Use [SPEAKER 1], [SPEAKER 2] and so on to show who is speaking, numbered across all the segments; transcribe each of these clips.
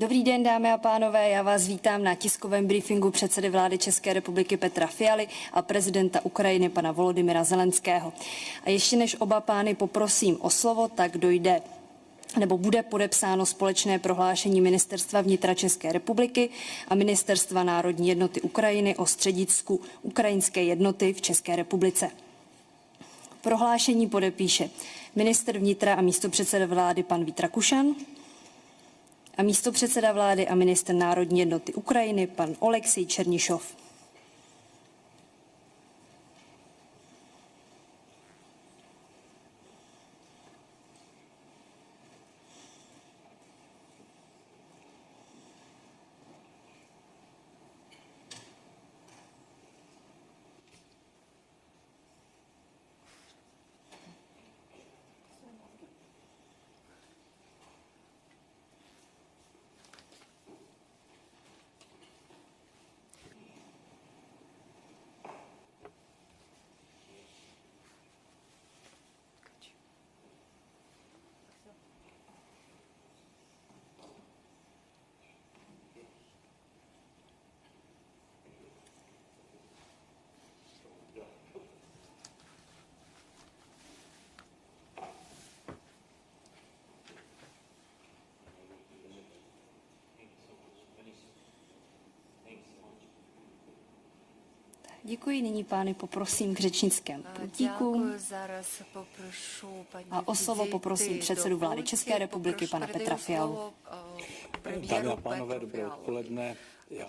[SPEAKER 1] Dobrý den, dámy a pánové, já vás vítám na tiskovém briefingu předsedy vlády České republiky Petra Fialy a prezidenta Ukrajiny pana Volodymyra Zelenského. A ještě než oba pány poprosím o slovo, tak dojde nebo bude podepsáno společné prohlášení Ministerstva vnitra České republiky a Ministerstva národní jednoty Ukrajiny o středisku ukrajinské jednoty v České republice. Prohlášení podepíše minister vnitra a místopředseda vlády pan Vít Rakušan a místopředseda vlády a minister národní jednoty Ukrajiny pan Oleksij Černišov. Děkuji, nyní pány poprosím k řečnickém pultíku a
[SPEAKER 2] o
[SPEAKER 1] slovo
[SPEAKER 2] poprosím
[SPEAKER 1] předsedu vlády České republiky, pana Petra Fialu.
[SPEAKER 3] Dámy a pánové, dobré odpoledne.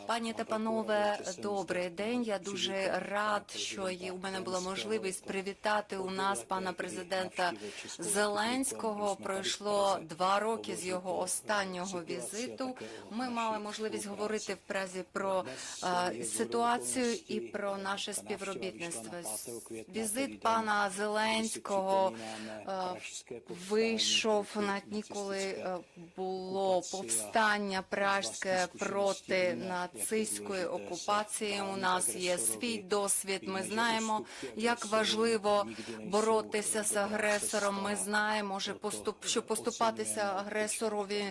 [SPEAKER 2] Пані та панове, добрий день. Я дуже рад, що у мене була можливість привітати у нас пана президента Зеленського. Пройшло два роки з його останнього візиту. Ми мали можливість говорити в Празі про е, ситуацію і про наше співробітництво.
[SPEAKER 3] vyšla na 5. května, který
[SPEAKER 2] Візит пана Зеленського е, вийшов на дні, коли е, було повстання пражське проти нацистської окупації. У нас є свій досвід. Ми знаємо, як важливо боротися з агресором. Ми знаємо, що
[SPEAKER 3] Тобто
[SPEAKER 2] поступатися агресорові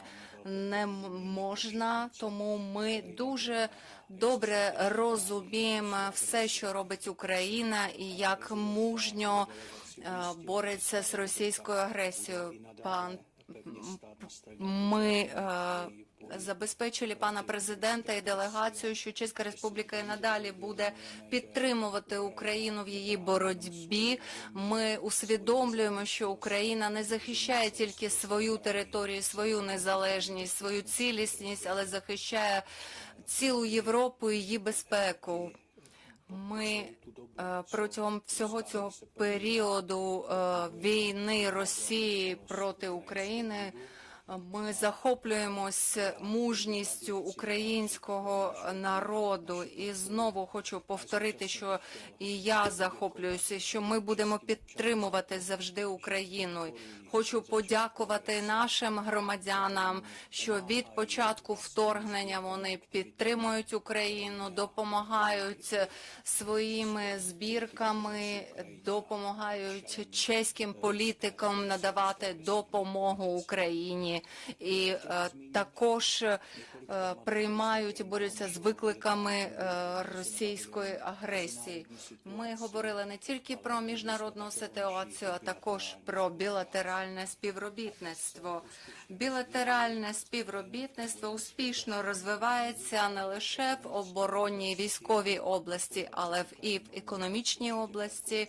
[SPEAKER 2] не можна. Тому ми дуже добре розуміємо все, що робить Україна, і як мужньо е, бореться з російською агресією. Пан ми е, забезпечили пана президента і делегацію, що Чеська Республіка і надалі буде підтримувати Україну в її боротьбі. Ми усвідомлюємо, що Україна не захищає тільки свою територію, свою незалежність, свою цілісність, але захищає цілу Європу і її безпеку. Ми е, протягом всього цього періоду е, війни Росії проти України ми захоплюємось мужністю українського народу. І знову хочу повторити, що і я захоплююся, що ми будемо підтримувати завжди Україну. Хочу подякувати нашим громадянам, що від початку вторгнення вони підтримують Україну, допомагають своїми збірками, допомагають чеським політикам надавати допомогу Україні, і е, також е, приймають і борються з викликами е, російської агресії. Ми говорили не тільки про міжнародну ситуацію, а також про білатеральне співробітництво. Білатеральне співробітництво успішно розвивається не лише в оборонній військовій області, але і в економічній області.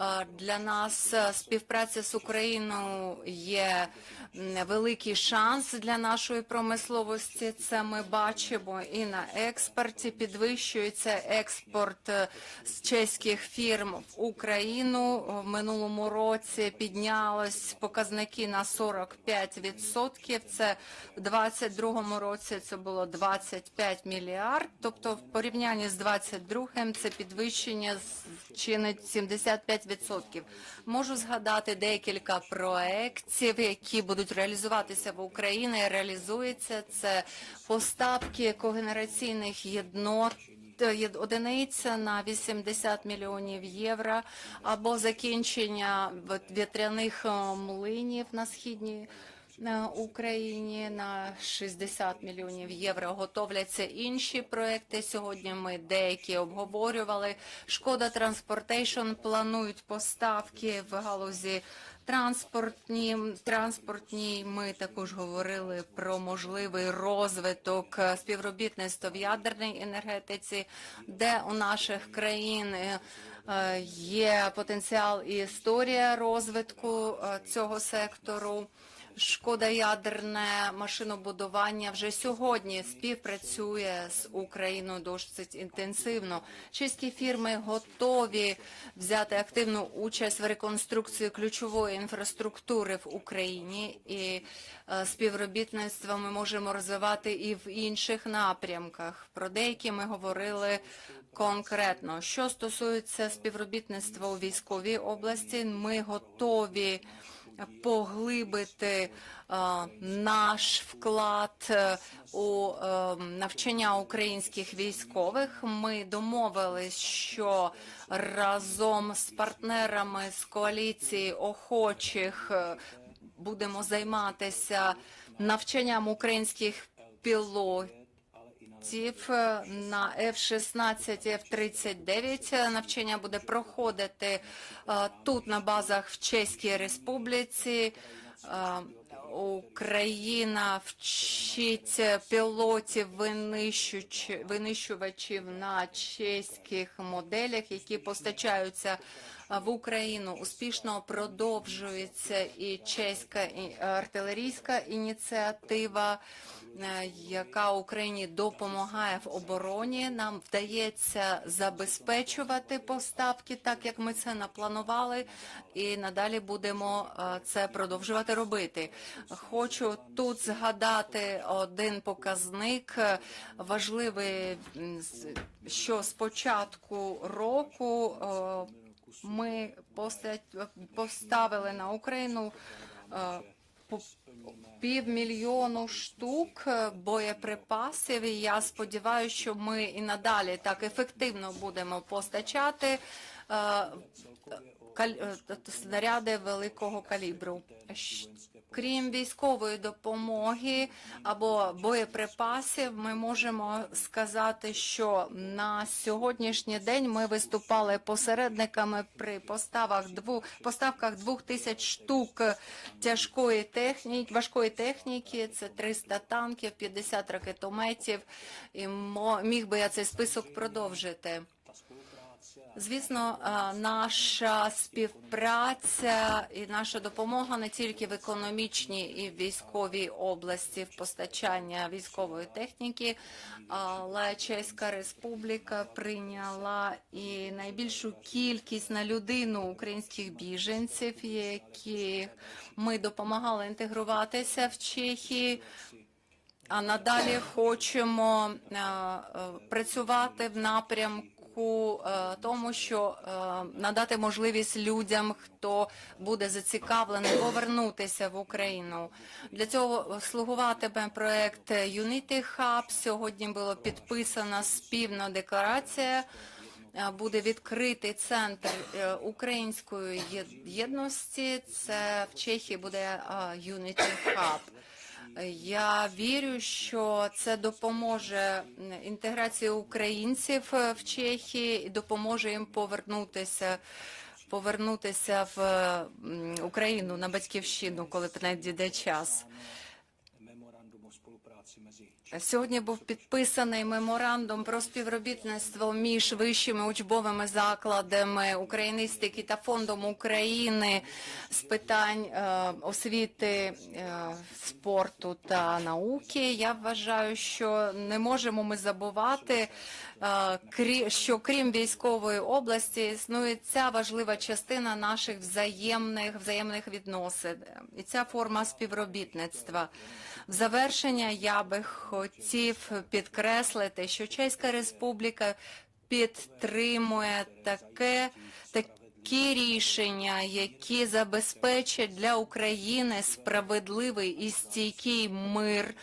[SPEAKER 2] Е, Для нас е, співпраця з Україною є великий шанс для нашої промисловості. Це ми бачимо і на експорті. Підвищується експорт е, з чеських фірм в Україну. В минулому році піднялись показники на 45%. Це в 22 році це було 25 мільярд. Тобто, в порівнянні з 22-м це підвищення чинить 75%. Можу згадати декілька проєктів, які будуть реалізуватися в Україні. Реалізується це поставки когенераційних єднот одиниця на 80 мільйонів євро або закінчення вітряних е, млинів на східній Україні на 60 мільйонів євро. Готовляться інші проекти. Сьогодні ми деякі обговорювали. Шкода Транспортейшн планують поставки в галузі транспортні. Транспортні ми також говорили про можливий розвиток співробітництва в ядерній енергетиці, де у наших країн. е, Є потенціал і історія розвитку е, цього сектору. Шкода ядерне машинобудування вже сьогодні співпрацює з Україною досить інтенсивно. Чеські фірми готові взяти активну участь в реконструкції ключової інфраструктури в Україні, і е, співробітництво ми можемо розвивати і в інших напрямках. Про деякі ми говорили конкретно. Що стосується співробітництва у військовій області, ми готові поглибити наш вклад е, у е, навчання українських військових. Ми домовились, що разом з партнерами з коаліції охочих е, будемо займатися навчанням українських пілотів літаків е, на F-16 і F-39. Навчання буде проходити е, тут на базах в Чеській Республіці. Е, Україна вчить пілотів винищувачів на чеських моделях, які постачаються е, в Україну. Успішно продовжується і чеська артилерійська ініціатива е, яка Україні допомагає в обороні. Нам вдається забезпечувати поставки, так як ми це напланували, і надалі будемо е, це продовжувати робити. Хочу тут згадати один показник е, важливий, що з початку року е, ми поста- поставили на Україну е, півмільйону штук е, боєприпасів. І я сподіваюся, що ми і надалі так ефективно будемо постачати е, е, снаряди великого калібру. Крім військової допомоги або боєприпасів, ми можемо сказати, що на сьогоднішній день ми виступали посередниками при поставах дву поставках двох тисяч штук тяжкої техніки, важкої техніки. Це 300 танків, 50 ракетометів. І міг би я цей список продовжити. Звісно, е, наша співпраця і наша допомога не тільки в економічній і військовій області в постачання військової техніки, але Чеська Республіка прийняла і найбільшу кількість на людину українських біженців, яких ми допомагали інтегруватися в Чехії. А надалі хочемо е, е, працювати в напрямку е, тому, що е, надати можливість людям, хто буде зацікавлений, повернутися в Україну. Для цього слугуватиме проект Unity Hub. Сьогодні було підписана спільна декларація. Е, Буде відкритий центр української єдності. Це в Чехії буде Unity Hub. Я вірю, що це допоможе інтеграції українців е, в Чехії і допоможе їм повернутися. Повернутися в Україну на батьківщину, коли прийде час. Сьогодні був підписаний меморандум про співробітництво між вищими учбовими закладами україністики та фондом України з питань е, освіти, е, спорту та науки. Я вважаю, що не можемо ми забувати, е, що крім військової області існує ця важлива частина наших взаємних взаємних відносин і ця форма співробітництва. В завершення я би хотів підкреслити, що Чеська Республіка підтримує таке такі рішення, які забезпечать для України справедливий і стійкий мир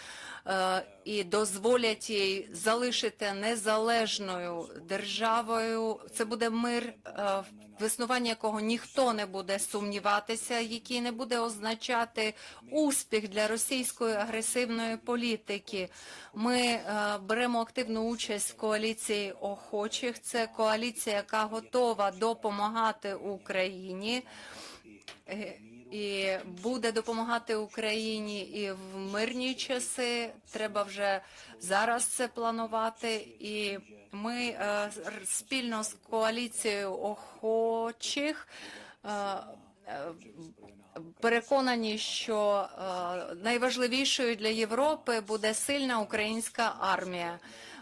[SPEAKER 2] і дозволять їй залишити незалежною державою. Це буде мир, е, в існуванні якого ніхто не буде сумніватися, який не буде означати успіх для російської агресивної політики. Ми е, беремо активну участь в коаліції охочих. Це коаліція, яка готова допомагати Україні. І буде допомагати Україні і в мирні часи. Треба вже зараз це планувати. І ми е, спільно з коаліцією охочих е, е, переконані, що найважливішою для Європи буде сильна українська армія.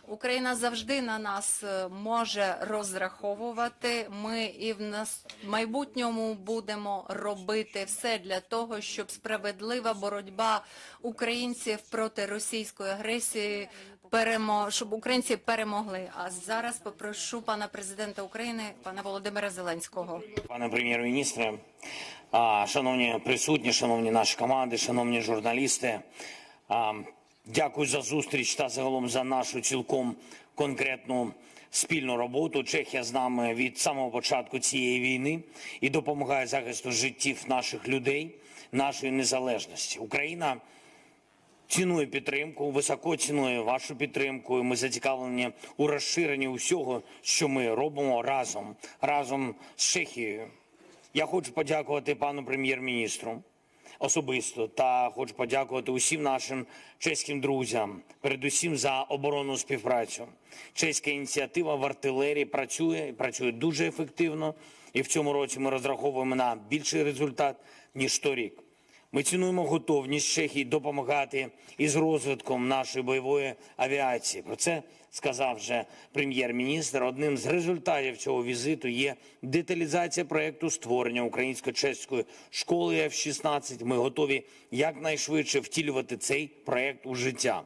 [SPEAKER 2] Україна завжди на нас е, може розраховувати. Ми і в нас майбутньому будемо робити все для того, щоб справедлива боротьба українців проти російської агресії перемо, щоб українці перемогли. А зараз попрошу пана президента України, пана Володимира Зеленського.
[SPEAKER 4] Пане прем'єр-міністре, шановні присутні, шановні наші команди, шановні журналісти, дякую за зустріч та загалом за нашу цілком конкретну спільну роботу. Чехія з нами від самого початку цієї війни і допомагає захисту життів наших людей, нашої незалежності. Україна цінує підтримку, високо цінує вашу підтримку. і Ми зацікавлені у розширенні усього, що ми робимо разом, разом з Чехією. Я хочу подякувати пану прем'єр-міністру особисто та хочу подякувати усім нашим чеським друзям, передусім за оборонну співпрацю. Чеська ініціатива в артилерії працює і працює дуже ефективно. І в цьому році ми розраховуємо на більший результат ніж торік. Ми цінуємо готовність Чехії допомагати із розвитком нашої бойової авіації. Про це сказав вже прем'єр-міністр. Одним з результатів цього візиту є деталізація проекту створення українсько-чеської школи F-16. Ми готові якнайшвидше втілювати цей проект у життя.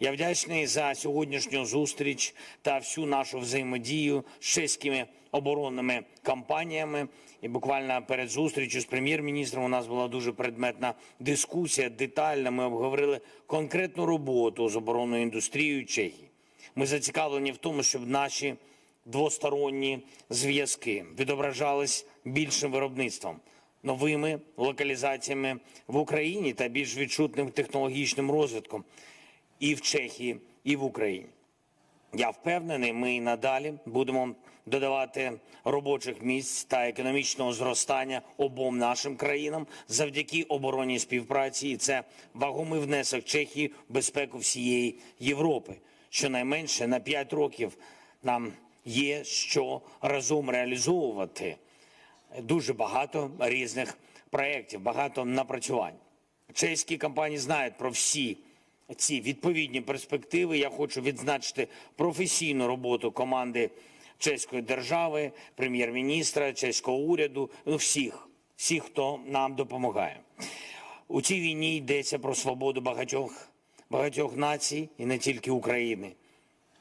[SPEAKER 4] Я вдячний за сьогоднішню зустріч та всю нашу взаємодію з чеськими оборонними компаніями. І буквально перед зустрічю з прем'єр-міністром у нас була дуже предметна дискусія, детальна. Ми обговорили конкретну роботу з оборонною індустрією Чехії. Ми зацікавлені в тому, щоб наші двосторонні зв'язки відображались більшим виробництвом, новими локалізаціями в Україні та більш відчутним технологічним розвитком і в Чехії, і в Україні. Я впевнений, ми і надалі будемо додавати робочих місць та економічного зростання обом нашим країнам завдяки оборонній співпраці. І це вагомий внесок Чехії в безпеку всієї Європи. Щонайменше на 5 років нам є що разом реалізовувати дуже багато різних проєктів, багато напрацювань. Чеські компанії знають про всі ці відповідні перспективи. Я хочу відзначити професійну роботу команди чеської держави, прем'єр-міністра, чеського уряду, ну всіх, всіх, хто нам допомагає. У цій війні йдеться про свободу багатьох, багатьох націй і не тільки України.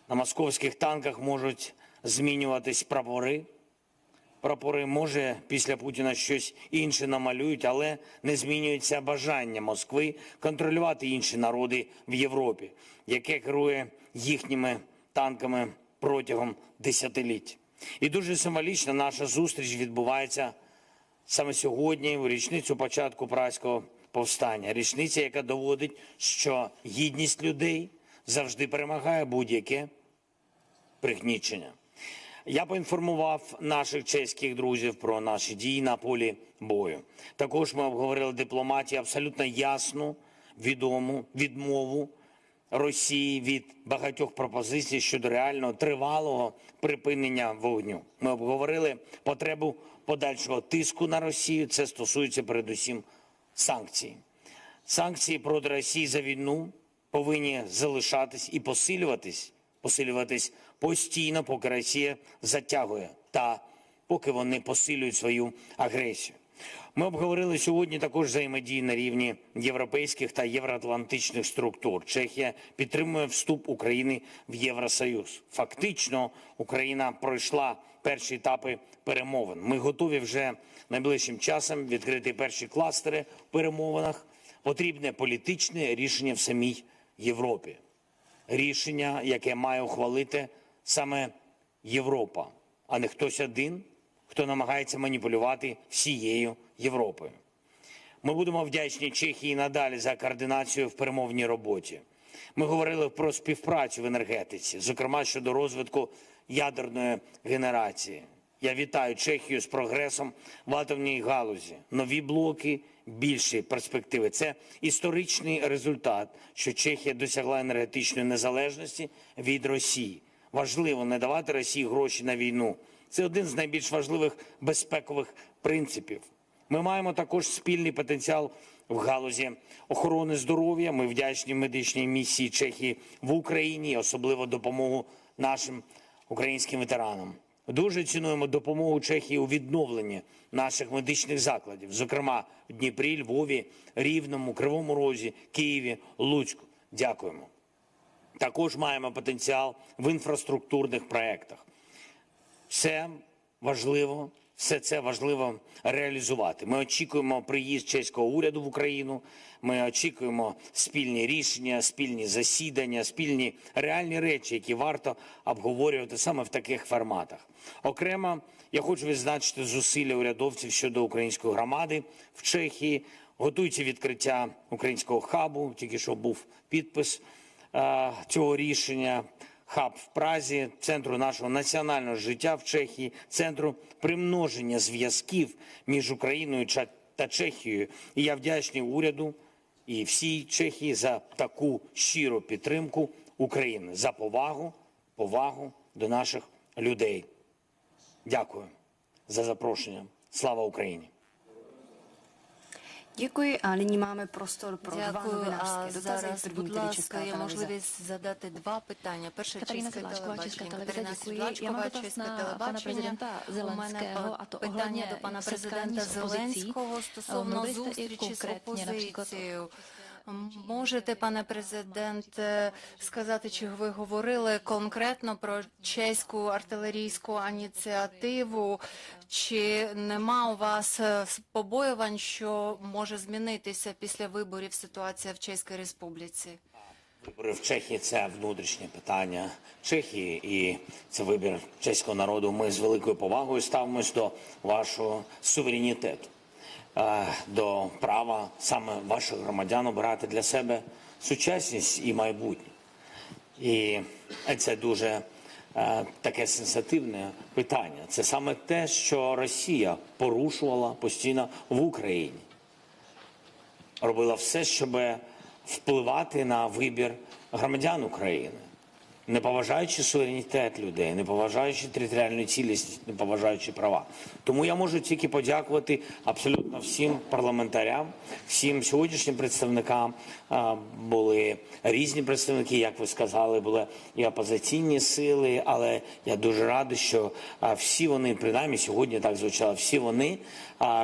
[SPEAKER 4] На московських танках можуть змінюватись прапори. Прапори може після Путіна щось інше намалюють, але не змінюється бажання Москви контролювати інші народи в Європі, яке керує їхніми танками протягом десятиліть. І дуже символічно наша зустріч відбувається саме сьогодні, у річницю початку праського повстання. Річниця, яка доводить, що гідність людей завжди перемагає будь-яке пригнічення. Я поінформував наших чеських друзів про наші дії на полі бою. Також ми обговорили дипломатію абсолютно ясну, відому відмову Росії від багатьох пропозицій щодо реального тривалого припинення вогню. Ми обговорили потребу подальшого тиску на Росію. Це стосується передусім санкцій. Санкції проти Росії за війну повинні залишатись і посилюватись, посилюватись постійно, поки Росія затягує та поки вони посилюють свою агресію. Ми обговорили сьогодні також взаємодії на рівні європейських та євроатлантичних структур. Чехія підтримує вступ України в Євросоюз. Фактично, Україна пройшла перші етапи перемовин. Ми готові вже найближчим часом відкрити перші кластери в перемовинах. Потрібне політичне рішення в самій Європі. Рішення, яке має ухвалити саме Європа, а не хтось один, хто намагається маніпулювати всією Європою. Ми будемо вдячні Чехії надалі за координацію в перемовній роботі. Ми говорили про співпрацю в енергетиці, зокрема щодо розвитку ядерної генерації. Я вітаю Чехію з прогресом в атомній галузі. Нові блоки, більші перспективи. Це історичний результат, що Чехія досягла енергетичної незалежності від Росії. Важливо не давати Росії гроші на війну. Це один з найбільш важливих безпекових принципів. Ми маємо також спільний потенціал в галузі охорони здоров'я. Ми вдячні медичній місії Чехії в Україні, особливо допомогу нашим українським ветеранам. Дуже цінуємо допомогу Чехії у відновленні наших медичних закладів, зокрема в Дніпрі, Львові, Рівному, Кривому Розі, Києві, Луцьку. Дякуємо. Також маємо потенціал в інфраструктурних проєктах. Все важливо, все це важливо реалізувати. Ми очікуємо приїзд чеського уряду в Україну. Ми очікуємо спільні рішення, спільні засідання, спільні реальні речі, які варто обговорювати саме в таких форматах. Окремо, я хочу відзначити зусилля урядовців щодо української громади в Чехії. Готується відкриття українського хабу. Тільки що був підпис е, цього рішення. Хаб в Празі, центру нашого національного життя в Чехії, центру примноження зв'язків між Україною та Чехією. І я вдячний уряду і всій Чехії за таку щиру підтримку України, за повагу, повагу до наших людей. Дякую за запрошення. Слава Україні!
[SPEAKER 1] Děkuji a nyní máme prostor pro dva
[SPEAKER 2] Дякую. А
[SPEAKER 1] novinářské dotazy.
[SPEAKER 2] зараз,
[SPEAKER 1] První
[SPEAKER 2] будь
[SPEAKER 1] tedy
[SPEAKER 2] ласка,
[SPEAKER 1] Česká
[SPEAKER 2] є
[SPEAKER 1] televize.
[SPEAKER 2] можливість задати два питання. Перше
[SPEAKER 5] Катерина
[SPEAKER 2] чеське
[SPEAKER 5] Česká
[SPEAKER 2] телебачення. Катерина České
[SPEAKER 5] na pana
[SPEAKER 2] телебачення.
[SPEAKER 5] prezidenta
[SPEAKER 2] У мене
[SPEAKER 5] Зеленського, а то
[SPEAKER 2] питання до пана президента. Зеленського стосовно зустрічі з опозицією. Можете, пане президент, сказати, чи ви говорили конкретно про чеську артилерійську ініціативу? Чи нема у вас е, побоювань, що може змінитися після виборів ситуація в Чеській Республіці?
[SPEAKER 4] Вибори в Чехії це внутрішнє питання Чехії, і це вибір чеського народу. Ми з великою повагою ставимось до вашого суверенітету, до права саме ваших громадян обирати для себе сучасність і майбутнє. І це дуже е, таке сенситивне питання. Це саме те, що Росія порушувала постійно в Україні робила все, щоб впливати на вибір громадян України, не поважаючи суверенітет людей, не поважаючи територіальну цілісність, не поважаючи права. Тому я можу тільки подякувати абсолютно всім парламентарям, всім сьогоднішнім представникам. Були різні представники, як ви сказали, були і опозиційні сили, але я дуже радий, що всі вони, принаймні сьогодні так звучало, всі вони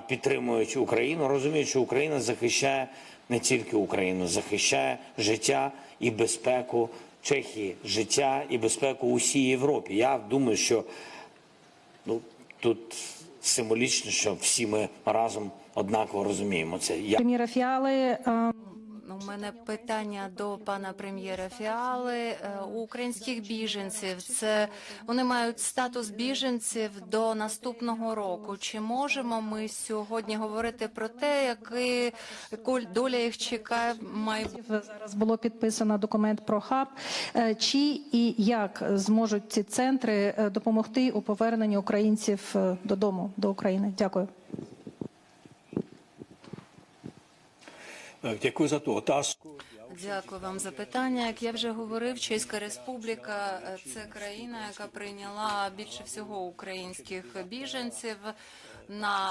[SPEAKER 4] підтримують Україну, розуміють, що Україна захищає не тільки Україну, захищає життя і безпеку Чехії, життя і безпеку усій Європі. Я думаю, що ну тут символічно, що всі ми разом однаково розуміємо це. Я
[SPEAKER 5] Прем'єра Фіали. е,
[SPEAKER 2] У мене питання до пана прем'єра Фіали. Е, У українських біженців це вони мають статус біженців до наступного року. Чи можемо ми сьогодні говорити про те, який доля їх чекає в?
[SPEAKER 5] Зараз було підписано документ про хаб. Е, Чи і як зможуть ці центри е, допомогти у поверненні українців додому до України? Дякую.
[SPEAKER 3] Eh, за ту tu.
[SPEAKER 2] Дякую вам за питання. Як я вже говорив, Чеська Республіка це країна, яка прийняла більше всього українських біженців на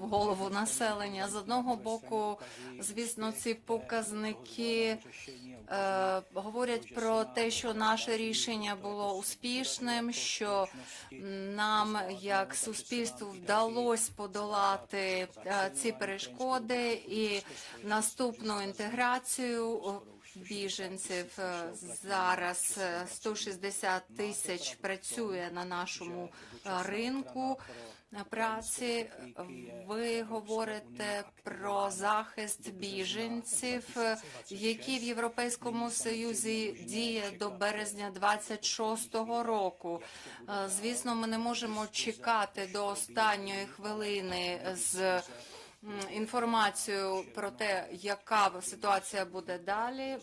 [SPEAKER 2] голову населення. З одного боку, звісно, ці показники е, говорять про те, що наше рішення було успішним, що нам, як суспільству, вдалося подолати е, ці перешкоди і наступну інтеграцію біженців е, зараз е, 160 тисяч працює на нашому е, ринку. Праці. Ви говорите про захист біженців, які в Європейському Союзі діє до березня 26-го року. Е, Звісно, ми не можемо чекати до останньої хвилини з м, інформацією про те, яка ситуація буде далі.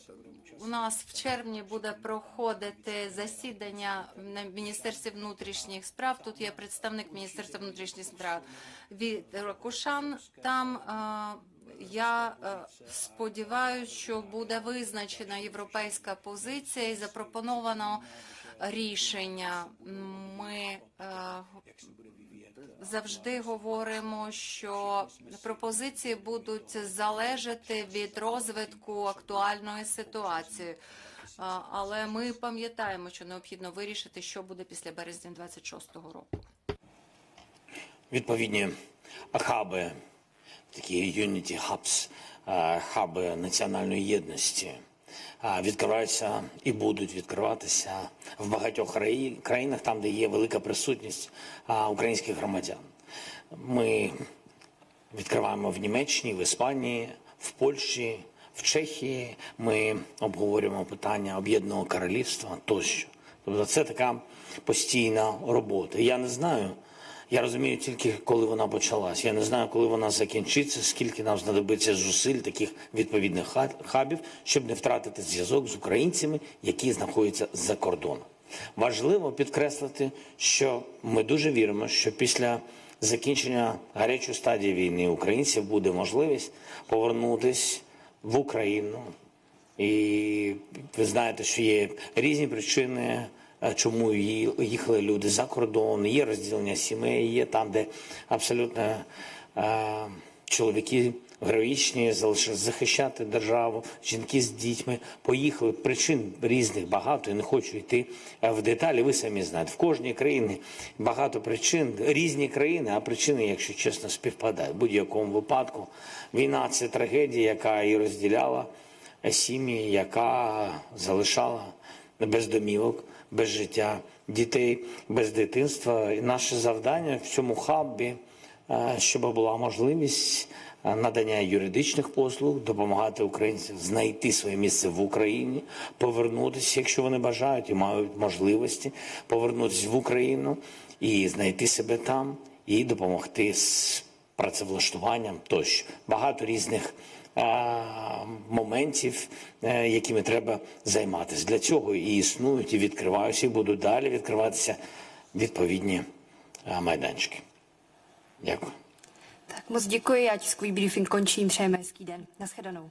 [SPEAKER 2] У нас в червні буде проходити засідання на Міністерстві внутрішніх справ. Тут є представник Міністерства внутрішніх справ від Кушан. Там е, я е, сподіваюся, що буде визначена європейська позиція і запропоновано рішення. Ми е, завжди говоримо, що пропозиції будуть залежати від розвитку актуальної ситуації. Але ми пам'ятаємо, що необхідно вирішити, що буде після березня 26-го року.
[SPEAKER 4] відповідні хаби, такі hubs, е, хаби національної єдності відкриваються і будуть відкриватися в багатьох країнах, там, де є велика присутність українських громадян. Ми відкриваємо в Німеччині, в Іспанії, в Польщі, в Чехії. Ми обговорюємо питання об'єднаного королівства тощо. Тобто це така постійна робота. Я не знаю. Я розумію тільки, коли вона почалась. Я не знаю, коли вона закінчиться, скільки нам знадобиться зусиль таких відповідних ха- хабів, щоб не втратити зв'язок з українцями, які знаходяться за кордоном. Важливо підкреслити, що ми дуже віримо, що після закінчення гарячої стадії війни українців буде можливість повернутися в Україну. І ви знаєте, що є різні причини, чому ї- їхали люди за кордон, є розділення сімей, є там, де абсолютно е, чоловіки героїчні захищати державу, жінки з дітьми поїхали. Причин різних багато. Я не хочу йти е, в деталі. Ви самі знаєте, в кожній країні багато причин, різні країни, а причини, якщо чесно, співпадають. В будь-якому випадку війна це трагедія, яка і розділяла сім'ї, яка залишала без домівок, без життя дітей, без дитинства. І наше завдання в цьому хабі, е, щоб була можливість е, надання юридичних послуг, допомагати українцям знайти своє місце в Україні, повернутися, якщо вони бажають і мають можливості, повернутися в Україну і знайти себе там, і допомогти з працевлаштуванням тощо. Багато різних моментів, е, якими треба займатися. Для цього і існують, і відкриваються, і будуть далі відкриватися відповідні е, майданчики. Дякую.
[SPEAKER 1] Tak moc děkuji, já tiskový briefing končím, přejeme hezký den. Naschledanou.